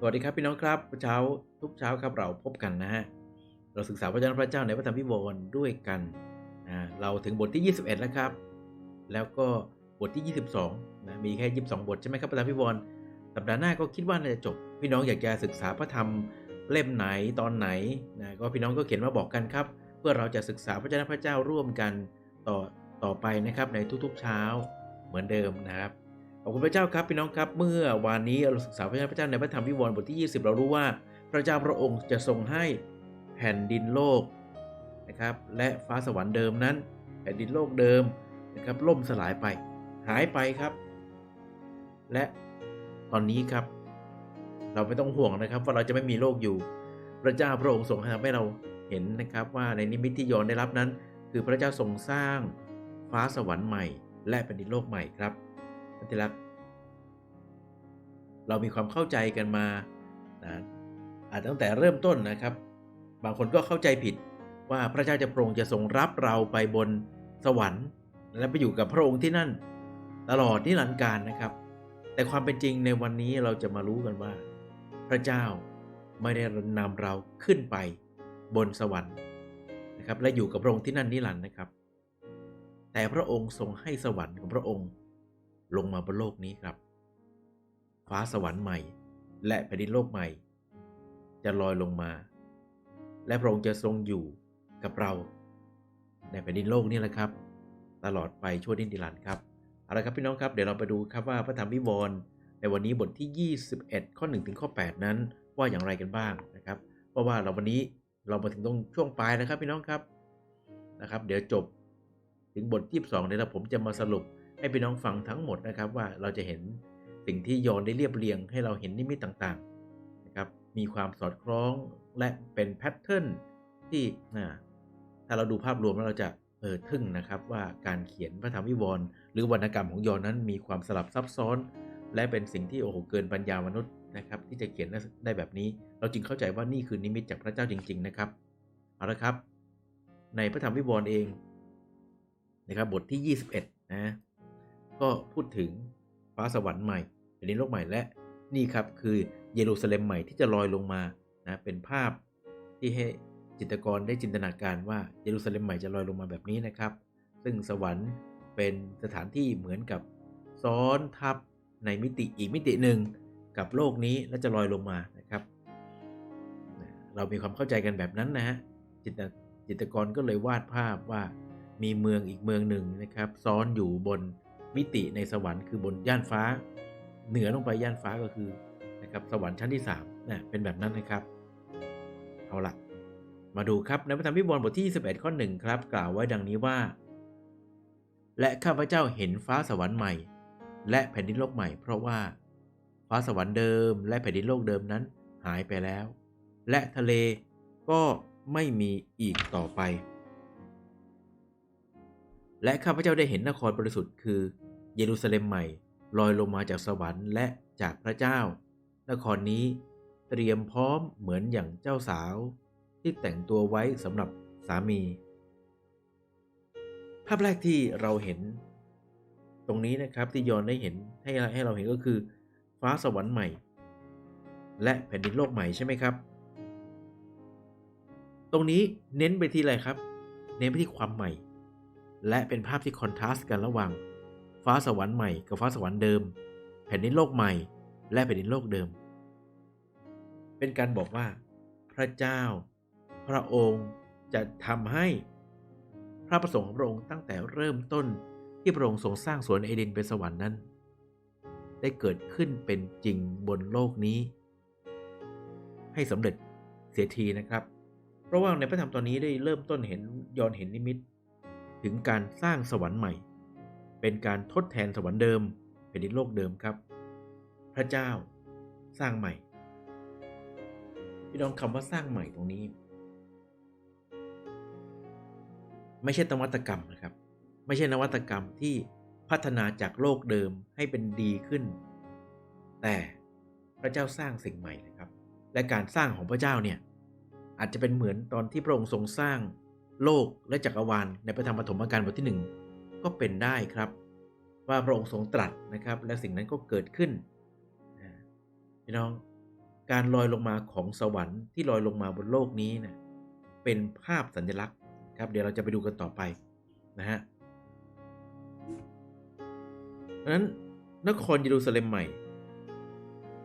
สวัสดีครับพี่น้องครับเช้าทุกเช้าครับเราพบกันนะฮะเราศึกษาพระเจ้าพระเจ้าในพระธรรมวิวรณ์ด้วยกันนะเราถึงบทที่ 21 แล้วครับ แล้วก็บทที่ 22นะมีแค่ 22 บทใช่ไหมครับพระธรรมวิวรณ์สัปดาห์หน้าก็คิดว่าน่าจะจบ พี่น้องอยากจะศึกษาพระธรรมเล่มไหนตอนไหนนะก็พี่น้องก็เขียนมาบอกกันครับ เพื่อเราจะศึกษาพระเจ้าพระเจ้าร่วมกันต่อต่อไปนะครับในทุกๆเช้าเหมือนเดิมนะครับ อบคุณพระเจ้าครับพี่น้องครับเมื่อวานนี้เราศึกษาพระเจ้าพระเจ้าในพระธรรมวิวรณ์บทที่ 20 เรารู้ว่า พระเจ้าพระองค์จะทรงให้แผ่นดินโลกนะครับและฟ้าสวรรค์เดิมนั้น แผ่นดินโลกเดิมนะครับล่มสลายไปหายไปครับ และตอนนี้ครับ เราไม่ต้องห่วงนะครับว่าเราจะไม่มีโลกอยู่ พระเจ้าพระองค์ทรงทำให้เราเห็นนะครับว่าในนิมิตที่ยอนได้รับนั้น คือพระเจ้าทรงสร้างฟ้าสวรรค์ใหม่ และแผ่นดินโลกใหม่ครับ ท่านที่รัก เรามีความเข้าใจกันมานะอาจตั้งแต่เริ่มต้นนะครับ บางคนก็เข้าใจผิดว่าพระเจ้าจะโปรงจะทรงรับเราไปบนสวรรค์ และไปอยู่กับพระองค์ที่นั่น ตลอดนิรันดร์การนะครับ แต่ความเป็นจริงในวันนี้เราจะมารู้กันว่า พระเจ้าไม่ได้นำเราขึ้นไปบนสวรรค์นะครับและอยู่กับพระองค์ที่นั่นนิรันดร์นะครับ แต่พระองค์ทรงให้สวรรค์ของพระองค์ ลงมาบนโลกนี้ครับ ฟ้าสวรรค์ใหม่ และแผ่นดินโลกใหม่ จะลอยลงมา และพระองค์จะทรงอยู่กับเรา ในแผ่นดินโลกนี้แหละครับ ตลอดไปชั่วนิรันดร์ครับเอาละครับพี่น้องครับเดี๋ยวเราไปดูครับว่าพระธรรมวิวรณ์ในวันนี้บทที่ 21 ข้อ1ถึงข้อ 8 นั้นว่าอย่างไรกันบ้างนะครับ เพราะว่าเราวันนี้เรามาถึงตรงช่วงปลายนะครับพี่น้องครับนะครับ เดี๋ยวจบถึงบทที่22เดี๋ยวผมจะมาสรุป ให้พี่น้องฟังทั้งหมดนะครับว่าเราจะเห็นสิ่งที่ยอนได้เรียบเรียงให้เราเห็นนิมิตต่างๆนะครับมีความสอดคล้องและเป็นแพทเทิร์นที่ถ้าเราดูภาพรวมแล้วเราจะเออทึ่งนะครับว่าการเขียนพระธรรมวิวรณ์หรือวรรณกรรมของยอนนั้นมีความสลับซับซ้อน และเป็นสิ่งที่โอ้โหเกินปัญญามนุษย์นะครับที่จะเขียนได้แบบนี้ เราจึงเข้าใจว่านี่คือนิมิตจากพระเจ้าจริง ๆ นะครับเอาละครับ ในพระธรรมวิวรณ์เองนะครับบทที่ 21 นะ ก็พูดถึงฟ้าสวรรค์ใหม่แผ่นดินโลกใหม่และนี่ครับคือเยรูซาเล็มใหม่ที่จะลอยลงมานะเป็นภาพที่ให้จิตรกรได้จินตนาการว่าเยรูซาเล็มใหม่จะลอยลงมาแบบนี้นะครับ ซึ่งสวรรค์เป็นสถานที่เหมือนกับซ้อนทับในมิติอีกมิติหนึ่งกับโลกนี้และจะลอยลงมานะครับ เรามีความเข้าใจกันแบบนั้นนะฮะจิตจิตรกรก็เลยวาดภาพว่ามีเมืองอีกเมืองหนึ่งนะครับ ซ้อนอยู่บน มิติในสวรรค์คือบนย่านฟ้า เหนือลงไปย่านฟ้าก็คือนะครับสวรรค์ชั้นที่3นะเป็นแบบนั้นนะครับ เอาละมาดูครับในพระธรรมวิวรณ์บทที่ 21 ข้อ 1 ครับ กล่าวไว้ดังนี้ว่า และข้าพเจ้าเห็นฟ้าสวรรค์ใหม่ และแผ่นดินโลกใหม่ เพราะว่าฟ้าสวรรค์เดิม และแผ่นดินโลกเดิมนั้นหายไปแล้ว และทะเลก็ไม่มีอีกต่อไป และข้าพเจ้าได้เห็นนครบริสุทธิ์คือ เยรูซาเล็มใหม่ลอยลงมาจากสวรรค์และจากพระเจ้า นครนี้เตรียมพร้อมเหมือนอย่างเจ้าสาว ที่แต่งตัวไว้สำหรับสามี ภาพแรกที่เราเห็น ตรงนี้นะครับที่ยอนได้เห็นให้ให้เราเห็นก็คือ ฟ้าสวรรค์ใหม่ และแผ่นดินโลกใหม่ใช่ไหมครับ ตรงนี้เน้นไปที่อะไรครับ เน้นไปที่ความใหม่ และเป็นภาพที่คอนทราสต์กันระหว่าง ฟ้าสวรรค์ใหม่กับฟ้าสวรรค์เดิม แผ่นดินโลกใหม่ และแผ่นดินโลกเดิม เป็นการบอกว่า พระเจ้า พระองค์จะทำให้พระประสงค์ของพระองค์ตั้งแต่เริ่มต้นที่พระองค์ทรงสร้างสวนเอเดนเป็นสวรรค์นั้น ได้เกิดขึ้นเป็นจริงบนโลกนี้ ให้สำเร็จเสียทีนะครับ เพราะว่าในพระธรรมตอนนี้ได้เริ่มต้นเห็นยอนเห็นนิมิต ถึงการสร้างสวรรค์ใหม่ เป็นการทดแทนสวรรค์เดิมแผ่นดินโลกเดิมครับ พระเจ้าสร้างใหม่ พี่น้องคำว่าสร้างใหม่ตรงนี้ ไม่ใช่นวัตกรรมนะครับ ไม่ใช่นวัตกรรมที่พัฒนาจากโลกเดิมให้เป็นดีขึ้น แต่พระเจ้าสร้างสิ่งใหม่นะครับ และการสร้างของพระเจ้าเนี่ยอาจจะเป็นเหมือนตอนที่พระองค์ทรงสร้าง โลกและจักรวาลในพระธรรมปฐมกาลบทที่ 1 ก็เป็นได้ครับ ว่าพระองค์ทรงตรัสนะครับ และสิ่งนั้นก็เกิดขึ้นพี่น้องการลอยลงมาของสวรรค์ที่ลอยลงมาบนโลกนี้เนี่ยเป็นภาพสัญลักษณ์ครับ เดี๋ยวเราจะไปดูกันต่อไปนะฮะดังนั้นนครเยรูซาเล็มใหม่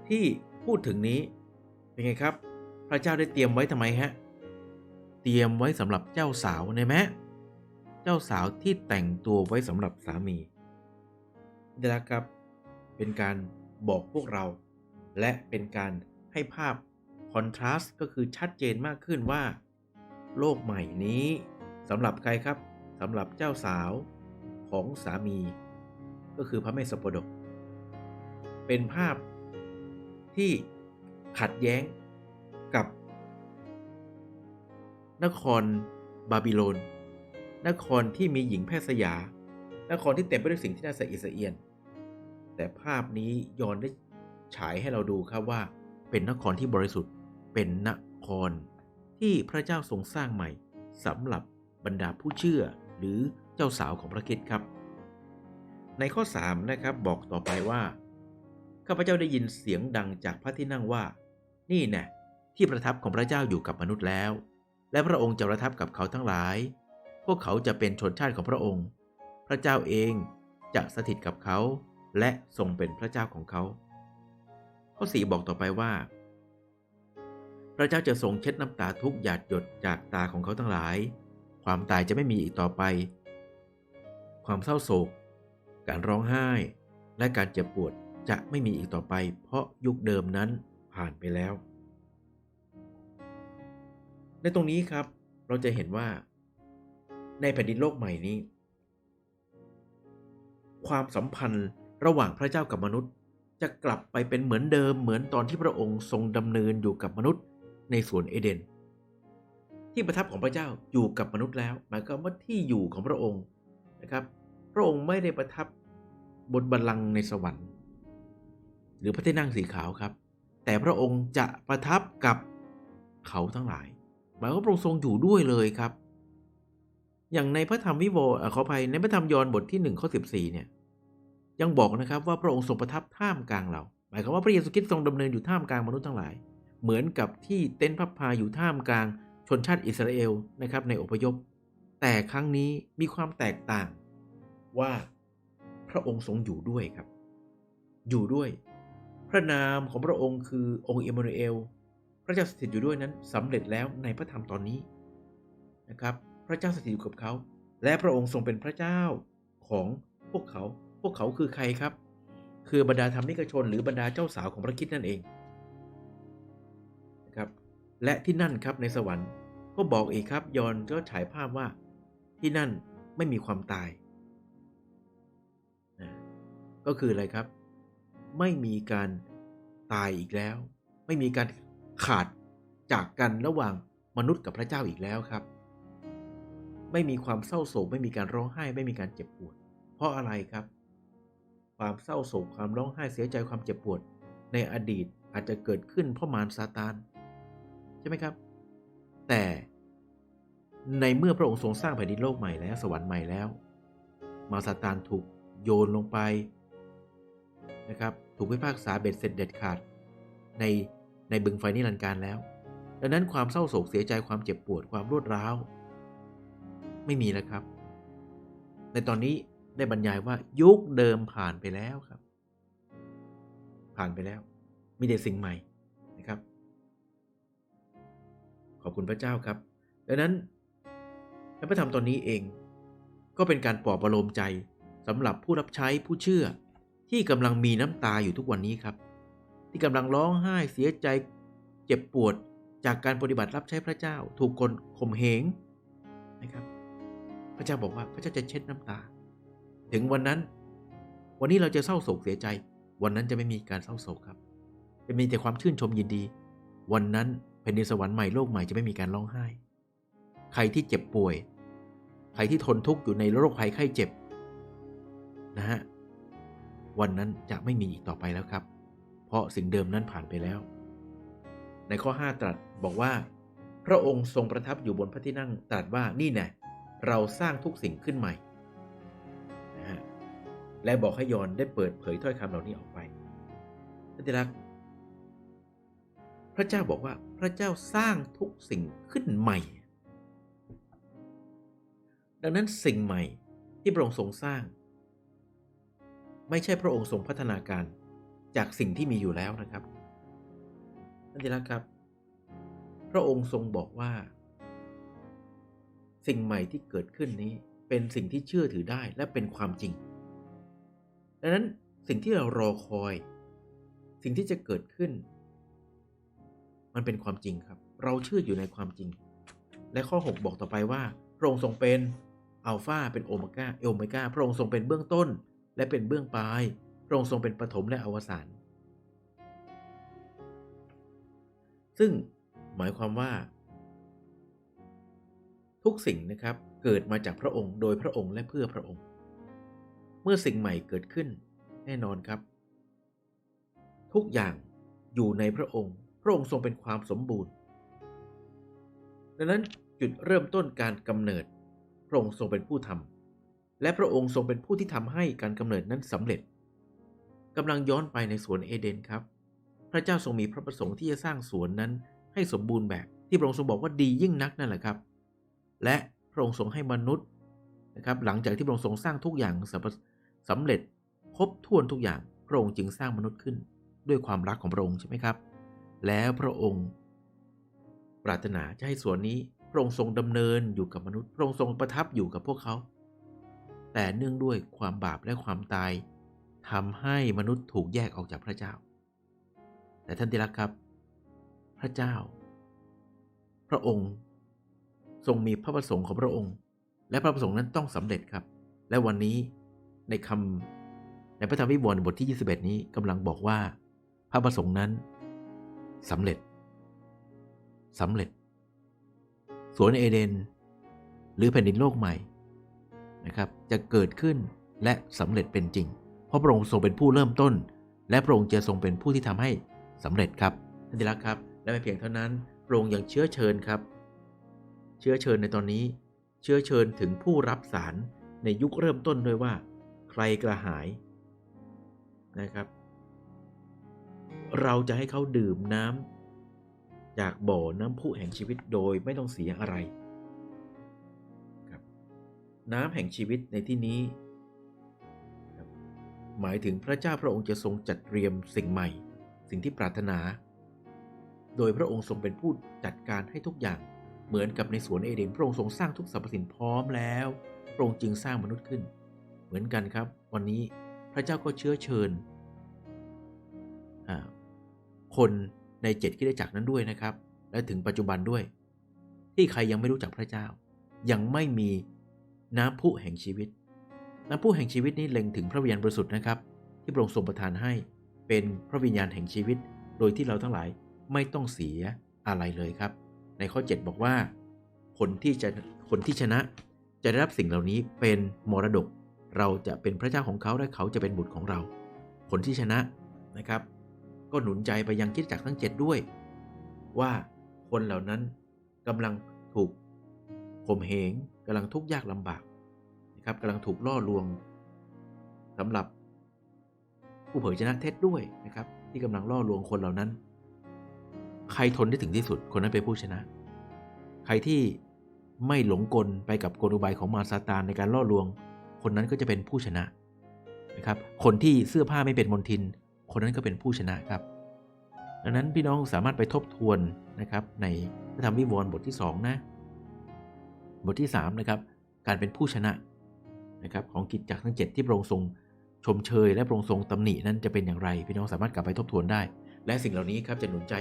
ที่พูดถึงนี้เป็นไงครับ พระเจ้าได้เตรียมไว้ทำไมฮะเตรียมไว้สำหรับเจ้าสาวใช่ไหมเจ้าสาวที่แต่งตัวไว้สำหรับสามีนี่แหละครับ เป็นการบอกพวกเรา และเป็นการให้ภาพคอนทราสต์ก็คือชัดเจนมากขึ้นว่า โลกใหม่นี้สำหรับใครครับสำหรับเจ้าสาวของสามี ก็คือพระเมสสโปดก เป็นภาพที่ขัดแย้งกับ นครบาบิโลน นครที่มีหญิงแพทย์สยา นครที่เต็มไปด้วยสิ่งที่น่าสะอิดสะเอียน แต่ภาพนี้ยอนได้ฉายให้เราดูครับว่า เป็นนครที่บริสุทธิ์ เป็นนครที่พระเจ้าทรงสร้างใหม่สำหรับบรรดาผู้เชื่อหรือเจ้าสาวของพระคริสต์ครับ ในข้อ 3 นะครับบอกต่อไปว่า ข้าพเจ้าได้ยินเสียงดังจากพระที่นั่งว่า นี่แน่ที่ประทับของพระเจ้าอยู่กับมนุษย์แล้ว และพระองค์จะประทับกับเขาทั้งหลาย พวกเขาจะเป็นชนชาติของพระองค์ พระเจ้าเองจะสถิตกับเขา และทรงเป็นพระเจ้าของเขา ข้อ4บอกต่อไปว่า พระเจ้าจะทรงเช็ดน้ำตาทุกหยาดหยดจากตาของเขาทั้งหลาย ความตายจะไม่มีอีกต่อไป ความเศร้าโศก การร้องไห้ และการเจ็บปวดจะไม่มีอีกต่อไป เพราะยุคเดิมนั้นผ่านไปแล้ว ในตรงนี้ครับเราจะเห็นว่าในแผ่นดินโลกใหม่นี้ ความสัมพันธ์ระหว่างพระเจ้ากับมนุษย์ จะกลับไปเป็นเหมือนเดิมเหมือนตอนที่พระองค์ทรงดำเนินอยู่กับมนุษย์ในสวนเอเดน ที่ประทับของพระเจ้าอยู่กับมนุษย์แล้วหมายความว่าที่อยู่ของพระองค์นะครับ พระองค์ไม่ได้ประทับบนบัลลังก์ในสวรรค์ หรือพระที่นั่งสีขาวครับ แต่พระองค์จะประทับกับเขาทั้งหลาย มายว่าพระองค์ทรงอยู่ด้วยเลยครับ อย่างในพระธรรมวิโวอขออภัยในพระธรรมยอห์นบทที่1ข้อ14เนี่ยยังบอกนะครับว่าพระองค์ทรงประทับท่ามกลางเรา หมายความว่าพระเยซูคริสต์ทรงดำเนินอยู่ท่ามกลางมนุษย์ทั้งหลาย เหมือนกับที่เต็นท์พับพาอยู่ท่ามกลางชนชาติอิสราเอลนะครับในอพยพ แต่ครั้งนี้มีความแตกต่างว่าพระองค์ทรงอยู่ด้วยครับ อยู่ด้วย พระนามของพระองค์คือองค์เอมมานูเอล พระเจ้าสถิตอยู่ด้วยนั้นสำเร็จแล้วในพระธรรมตอนนี้นะครับ พระเจ้าสถิตอยู่กับเขา และพระองค์ทรงเป็นพระเจ้าของพวกเขา พวกเขาคือใครครับ คือบรรดาธรรมิกชน หรือบรรดาเจ้าสาวของพระคิดนั่นเองนะครับ และที่นั่นครับในสวรรค์ก็บอกอีกครับยอนก็ฉายภาพว่าที่นั่นไม่มีความตายนะก็คืออะไรครับ ไม่มีการตายอีกแล้ว ไม่มีการ ขาดจากกันระหว่างมนุษย์กับพระเจ้าอีกแล้วครับ ไม่มีความเศร้าโศกไม่มีการร้องไห้ ไม่มีการเจ็บปวด เพราะอะไรครับ ความเศร้าโศกความร้องไห้เสียใจความเจ็บปวด ในอดีตอาจจะเกิดขึ้นเพราะมารซาตานใช่ไหมครับ แต่ในเมื่อพระองค์ทรงสร้างแผ่นดินโลกใหม่แล้วสวรรค์ใหม่แล้ว มารซาตานถูกโยนลงไปนะครับถูกพิพากษาเบ็ดเสร็จเด็ดขาดใน ในบึงไฟนิรันดร์การแล้ว ดังนั้นความเศร้าโศกเสียใจความเจ็บปวดความรวดร้าว ไม่มีแล้วครับ ในตอนนี้ได้บรรยายว่ายุคเดิมผ่านไปแล้วครับ ผ่านไปแล้ว มีแต่สิ่งใหม่นะครับ ขอบคุณพระเจ้าครับ ดังนั้นในพระธรรมตอนนี้เอง ก็เป็นการปลอบประโลมใจสำหรับผู้รับใช้ผู้เชื่อที่กำลังมีน้ำตาอยู่ทุกวันนี้ครับ ที่กำลังร้องไห้เสียใจเจ็บปวดจากการปฏิบัติรับใช้พระเจ้า ถูกคนข่มเหงนะครับ พระเจ้าบอกว่าพระเจ้าจะเช็ดน้ำตา ถึงวันนั้น วันนี้เราจะเศร้าโศกเสียใจ วันนั้นจะไม่มีการเศร้าโศกครับ จะมีแต่ความชื่นชมยินดี วันนั้นแผ่นดินสวรรค์ใหม่โลกใหม่จะไม่มีการร้องไห้ ใครที่เจ็บป่วย ใครที่ทนทุกข์อยู่ในโรคภัยไข้เจ็บนะฮะวันนั้นจะไม่มีอีกต่อไปแล้วครับ ราะสิ่งเดิมนั้นผ่านไปแล้ว ในข้อ 5 ตรัสบอกว่า พระองค์ทรงประทับอยู่บนพระที่นั่งตรัสว่านี่แน่เราสร้างทุกสิ่งขึ้นใหม่นะฮะและบอกให้ยอนได้เปิดเผยถ้อยคำเหล่านี้ออกไปท่านที่รัก พระเจ้าบอกว่าพระเจ้าสร้างทุกสิ่งขึ้นใหม่ ดังนั้นสิ่งใหม่ที่พระองค์ทรงสร้าง ไม่ใช่พระองค์ทรงพัฒนาการ จากสิ่งที่มีอยู่แล้วนะครับท่านที่รักครับ พระองค์ทรงบอกว่า สิ่งใหม่ที่เกิดขึ้นนี้เป็นสิ่งที่เชื่อถือได้และเป็นความจริง ดังนั้นสิ่งที่เรารอคอย สิ่งที่จะเกิดขึ้น มันเป็นความจริงครับ เราเชื่ออยู่ในความจริง และข้อ 6 บอกต่อไปว่า พระองค์ทรงเป็นอัลฟาเป็นโอเมก้าโอเมก้าพระองค์ทรงเป็นเบื้องต้น และเป็นเบื้องปลาย พระองค์ทรงเป็นปฐมและอวสานซึ่งหมายความว่า ทุกสิ่งนะครับเกิดมาจากพระองค์โดยพระองค์และเพื่อพระองค์ เมื่อสิ่งใหม่เกิดขึ้นแน่นอนครับ ทุกอย่างอยู่ในพระองค์ พระองค์ทรงเป็นความสมบูรณ์ ดังนั้นจุดเริ่มต้นการกำเนิด พระองค์ทรงเป็นผู้ทำและพระองค์ทรงเป็นผู้ที่ทำให้การกำเนิดนั้นสำเร็จ กำลังย้อนไปในสวนเอเดนครับ พระเจ้าทรงมีพระประสงค์ที่จะสร้างสวนนั้นให้สมบูรณ์แบบที่พระองค์ทรงบอกว่าดียิ่งนักนั่นแหละครับ และพระองค์ทรงให้มนุษย์นะครับหลังจากที่พระองค์ทรงสร้างทุกอย่างสำเร็จครบถ้วนทุกอย่างพระองค์จึงสร้างมนุษย์ขึ้น ด้วยความรักของพระองค์ใช่ไหมครับ แล้วพระองค์ ปรารถนาจะให้สวนนี้พระองค์ทรงดำเนินอยู่กับมนุษย์ พระองค์ทรงประทับอยู่กับพวกเขา แต่เนื่องด้วยความบาปและความตาย ทำให้มนุษย์ถูกแยกออกจากพระเจ้า แต่ท่านที่รักครับ พระเจ้า พระองค์ ทรงมีพระประสงค์ของพระองค์ และพระประสงค์นั้นต้องสำเร็จครับ และวันนี้ในคำในพระธรรมวิวรณ์บทที่ 21 นี้กำลังบอกว่า พระประสงค์นั้นสำเร็จสำเร็จ สวนเอเดน หรือแผ่นดินโลกใหม่นะครับ จะเกิดขึ้นและสำเร็จเป็นจริง ราะพระองค์ทรงเป็นผู้เริ่มต้น และพระองค์จะทรงเป็นผู้ที่ทำให้สำเร็จครับท่านที่รักครับ และไม่เพียงเท่านั้นพระองค์ยังเชื้อเชิญครับ เชื้อเชิญในตอนนี้ เชื้อเชิญถึงผู้รับสารในยุคเริ่มต้นด้วยว่า ใครกระหายนะครับ เราจะให้เขาดื่มน้ำจากบ่อน้ำพุแห่งชีวิตโดยไม่ต้องเสียอะไรครับ น้ำแห่งชีวิตในที่นี้ หมายถึงพระเจ้าพระองค์จะทรงจัดเตรียมสิ่งใหม่ สิ่งที่ปรารถนา โดยพระองค์ทรงเป็นผู้จัดการให้ทุกอย่าง เหมือนกับในสวนเอเดนพระองค์ทรงสร้างทุกสรรพสิ่งพร้อมแล้ว พระองค์จึงสร้างมนุษย์ขึ้น เหมือนกันครับ วันนี้พระเจ้าก็เชื้อเชิญ คนในเจ็ดคิดจักรนั้นด้วยนะครับ และถึงปัจจุบันด้วย ที่ใครยังไม่รู้จักพระเจ้า ยังไม่มีน้ำพุแห่งชีวิต น้ำพุแห่งชีวิตนี้เล็งถึงพระวิญญาณบริสุทธิ์นะครับ ที่พระองค์ทรงประทานให้เป็นพระวิญญาณแห่งชีวิต โดยที่เราทั้งหลายไม่ต้องเสียอะไรเลยครับ ในข้อ 7 บอกว่า คนที่จะคนที่ชนะจะได้รับสิ่งเหล่านี้เป็นมรดก เราจะเป็นพระเจ้าของเขาและเขาจะเป็นบุตรของเรา คนที่ชนะนะครับ ก็หนุนใจไปยังคิดจักทั้ง 7 ด้วย ว่าคนเหล่านั้นกำลังถูกข่มเหงกำลังทุกข์ยากลำบาก ครับกำลังถูกล่อลวงสำหรับผู้เผยชนะเท็จด้วยนะครับ ที่กำลังล่อลวงคนเหล่านั้น ใครทนได้ถึงที่สุดคนนั้นเป็นผู้ชนะ ใครที่ไม่หลงกลไปกับกลอุบายของมารซาตานในการล่อลวง คนนั้นก็จะเป็นผู้ชนะนะครับ คนที่เสื้อผ้าไม่เป็นมนทิน คนนั้นก็เป็นผู้ชนะครับ ดังนั้นพี่น้องสามารถไปทบทวนนะครับในพระธรรมวิวรณ์บทที่ 2 นะ บทที่ 3 นะครับ การเป็นผู้ชนะ นะครับของกิจจักทั้ง 7 ที่พระองค์ทรงชมเชย และพระองค์ทรงตำหนินั้นจะเป็นอย่างไร พี่น้องสามารถกลับไปทบทวนได้ และสิ่งเหล่านี้ครับจะหนุนใจ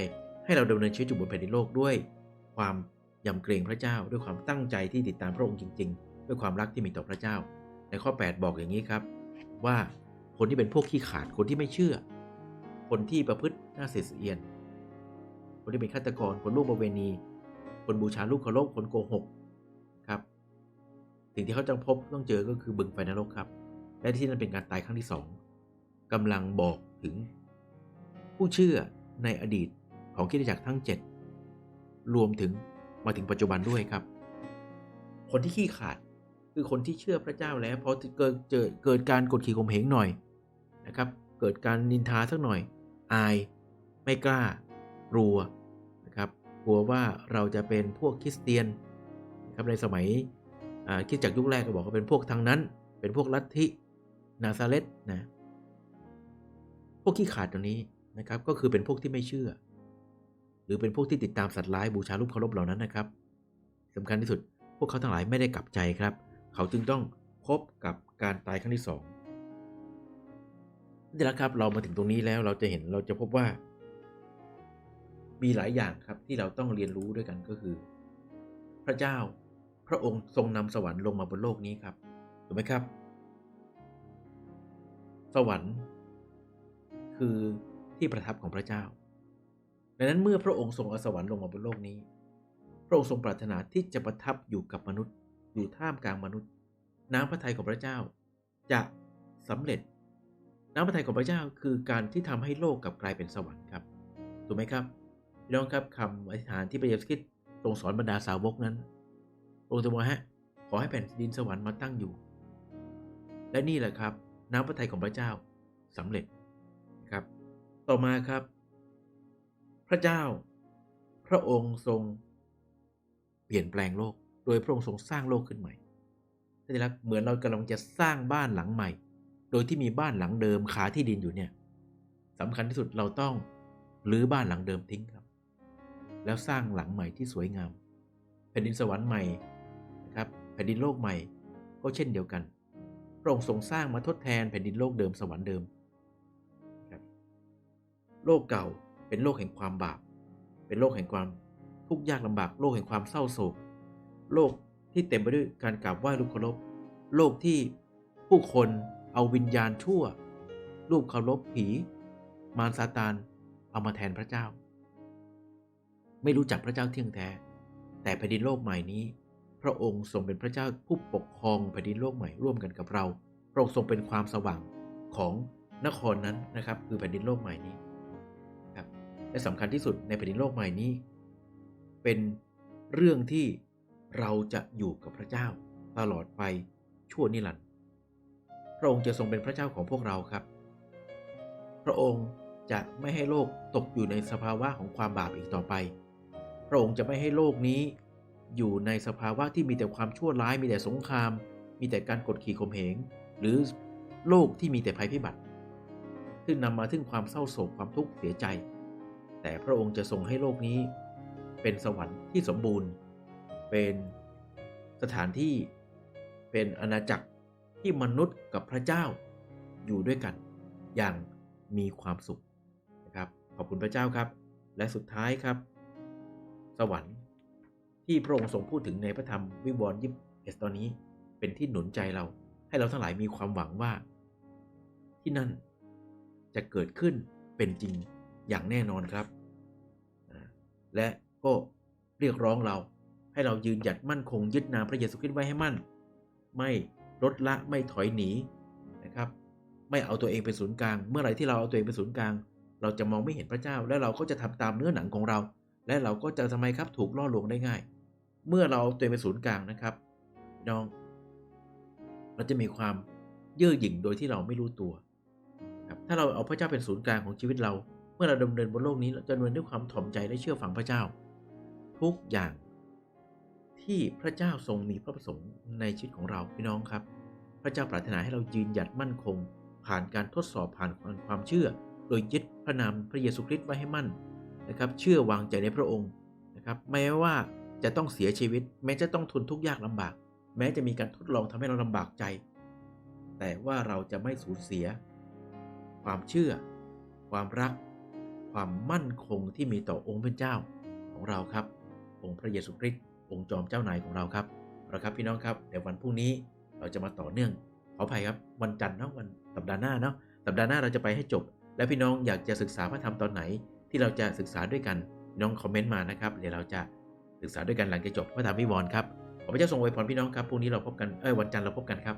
ให้เราดำเนินชีวิตอยู่บนแผ่นดินโลกด้วย ความยำเกรงพระเจ้า ด้วยความตั้งใจที่ติดตามพระองค์จริง ๆ ด้วยความรักที่มีต่อพระเจ้า ในข้อ 8 บอกอย่างนี้ครับ ว่าคนที่เป็นพวกขี้ขาดคนที่ไม่เชื่อ คนที่ประพฤติหน้าเสียเอียน คนที่เป็นฆาตกรคนลูกประเวณี คนบูชาลูกเคารพคนโกหก สิ่งที่เขาจะพบต้องเจอก็คือบึงไฟนรกครับ และที่นั่นเป็นการตายครั้งที่สองกำลังบอกถึง ผู้เชื่อในอดีตของคิดจักรทั้ง 7 รวมถึงมาถึงปัจจุบันด้วยครับ คนที่ขี้ขาดคือคนที่เชื่อพระเจ้าแล้วพอเกิดเจอเกิดการกดขี่ข่มเหงหน่อยนะครับ เกิดการนินทาสักหน่อย อายไม่กล้ารัวกลัวว่าเราจะเป็นพวกคริสเตียนนะครับในสมัย คิดจากยุคแรกก็บอกว่าเป็นพวกทางนั้น เป็นพวกลัทธินาซาเรตนะพวกขี้ขาดตรงนี้นะครับ ก็คือเป็นพวกที่ไม่เชื่อ หรือเป็นพวกที่ติดตามสัตว์ร้ายบูชารูปเคารพเหล่านั้นนะครับสำคัญที่สุดพวกเขาทั้งหลายไม่ได้กลับใจครับ เขาจึงต้องพบกับการตายครั้งที่สองนี่แหละครับเรามาถึงตรงนี้แล้วเราจะเห็นเราจะพบว่า มีหลายอย่างครับที่เราต้องเรียนรู้ด้วยกันก็คือ พระเจ้า พระองค์ทรงนำสวรรค์ลงมาบนโลกนี้ครับถูกไหมครับ สวรรค์ คือที่ประทับของพระเจ้า ดังนั้นเมื่อพระองค์ทรงเอาสวรรค์ลงมาบนโลกนี้ พระองค์ทรงปรารถนาที่จะประทับอยู่กับมนุษย์อยู่ท่ามกลางมนุษย์ น้ำพระทัยของพระเจ้า จะสำเร็จ น้ำพระทัยของพระเจ้าคือการที่ทำให้โลกกลับกลายเป็นสวรรค์ครับถูกไหมครับพี่น้องครับคำอธิษฐานที่พระเยซูคริสต์ทรงสอนบรรดาสาวกนั้น องค์จะบอกฮะขอให้แผ่นดินสวรรค์มาตั้งอยู่ และนี่แหละครับ น้ำพระทัยของพระเจ้าสำเร็จนะครับ ต่อมาครับ พระเจ้า พระองค์ทรง เปลี่ยนแปลงโลก โดยพระองค์ทรงสร้างโลกขึ้นใหม่ท่านที่รักเหมือนเรากำลังจะสร้างบ้านหลังใหม่ โดยที่มีบ้านหลังเดิมขาที่ดินอยู่เนี่ยสำคัญที่สุดเราต้องรื้อบ้านหลังเดิมทิ้งครับ แล้วสร้างหลังใหม่ที่สวยงามแผ่นดินสวรรค์ใหม่ แผ่นดินโลกใหม่ ก็เช่นเดียวกัน พระองค์ทรงสร้างมาทดแทนแผ่นดินโลกเดิมสวรรค์เดิม โลกเก่าเป็นโลกแห่งความบาป เป็นโลกแห่งความทุกข์ยากลำบาก โลกแห่งความเศร้าโศก โลกที่เต็มไปด้วยการกราบไหว้รูปเคารพ โลกที่ผู้คนเอาวิญญาณชั่ว รูปเคารพผี มารซาตาน เอามาแทนพระเจ้า ไม่รู้จักพระเจ้าเที่ยงแท้ แต่แผ่นดินโลกใหม่นี้ พระองค์ทรงเป็นพระเจ้าผู้ปกครองแผ่นดินโลกใหม่ร่วมกันกับเรา พระองค์ทรงเป็นความสว่างของนครนั้นนะครับ คือแผ่นดินโลกใหม่นี้ครับและสำคัญที่สุดในแผ่นดินโลกใหม่นี้ เป็นเรื่องที่เราจะอยู่กับพระเจ้าตลอดไปชั่วนิรันดร์พระองค์จะทรงเป็นพระเจ้าของพวกเราครับ พระองค์จะไม่ให้โลกตกอยู่ในสภาวะของความบาปอีกต่อไป พระองค์จะไม่ให้โลกนี้ อยู่ในสภาวะที่มีแต่ความชั่วร้าย มีแต่สงคราม มีแต่การกดขี่ข่มเหง หรือโลกที่มีแต่ภัยพิบัติ ซึ่งนำมาถึงความเศร้าโศกความทุกข์เสียใจ แต่พระองค์จะทรงให้โลกนี้ เป็นสวรรค์ที่สมบูรณ์ เป็นสถานที่เป็นอาณาจักรที่มนุษย์กับพระเจ้าอยู่ด้วยกัน อย่างมีความสุขนะครับ ขอบคุณพระเจ้าครับ และสุดท้ายครับ สวรรค์ ที่พระองค์ทรงพูดถึงในพระธรรมวิวรณ์ยิบเอสตอนนี้เป็นที่หนุนใจเรา ให้เราทั้งหลายมีความหวังว่า ที่นั่นจะเกิดขึ้นเป็นจริงอย่างแน่นอนครับ และก็เรียกร้องเราให้เรายืนหยัดมั่นคงยึดนามพระเยซูคริสต์ไว้ให้มั่น ไม่ลดละไม่ถอยหนีนะครับ ไม่เอาตัวเองเป็นศูนย์กลาง เมื่อไหร่ที่เราเอาตัวเองเป็นศูนย์กลาง เราจะมองไม่เห็นพระเจ้า และเราก็จะทำตามเนื้อหนังของเรา และเราก็จะทำไมครับถูกล่อลวงได้ง่าย เมื่อเราเอาตัวเป็นศูนย์กลางนะครับน้อง เราจะมีความเย่อหยิ่งโดยที่เราไม่รู้ตัวครับถ้าเราเอาพระเจ้าเป็นศูนย์กลางของชีวิตเรา เมื่อเราดำเนินบนโลกนี้เราจะดำเนินด้วยความถ่อมใจและเชื่อฟังพระเจ้า ทุกอย่างที่พระเจ้าทรงมีพระประสงค์ในชีวิตของเราพี่น้องครับ พระเจ้าปรารถนาให้เรายืนหยัดมั่นคง ผ่านการทดสอบผ่านความเชื่อ โดยยึดพระนามพระเยซูคริสต์ไว้ให้มั่นนะครับ เชื่อวางใจในพระองค์นะครับแม้ว่า จะต้องเสียชีวิต แม้จะต้องทนทุกข์ยากลำบาก แม้จะมีการทดลองทำให้เราลำบากใจ แต่ว่าเราจะไม่สูญเสีย ความเชื่อ ความรัก ความมั่นคงที่มีต่อองค์พระเจ้าของเราครับ องค์พระเยซูคริสต์องค์จอมเจ้านายของเราครับเอาละครับพี่น้องครับเดี๋ยววันพรุ่งนี้เราจะมาต่อเนื่องขออภัยครับวันจันทร์เนาะวันสัปดาห์หน้าเนาะสัปดาห์หน้าเราจะไปให้จบ และพี่น้องอยากจะศึกษาพระธรรมตอนไหน ที่เราจะศึกษาด้วยกันน้องคอมเมนต์มานะครับเดี๋ยวเราจะ ศึกษาด้วยกันหลังจากจบพระธรรมวิวรณ์ครับขอพระเจ้าทรงอวยพรพี่น้องครับพรุ่งนี้เราพบกันเอ้ยวันจันทร์เราพบกันครับ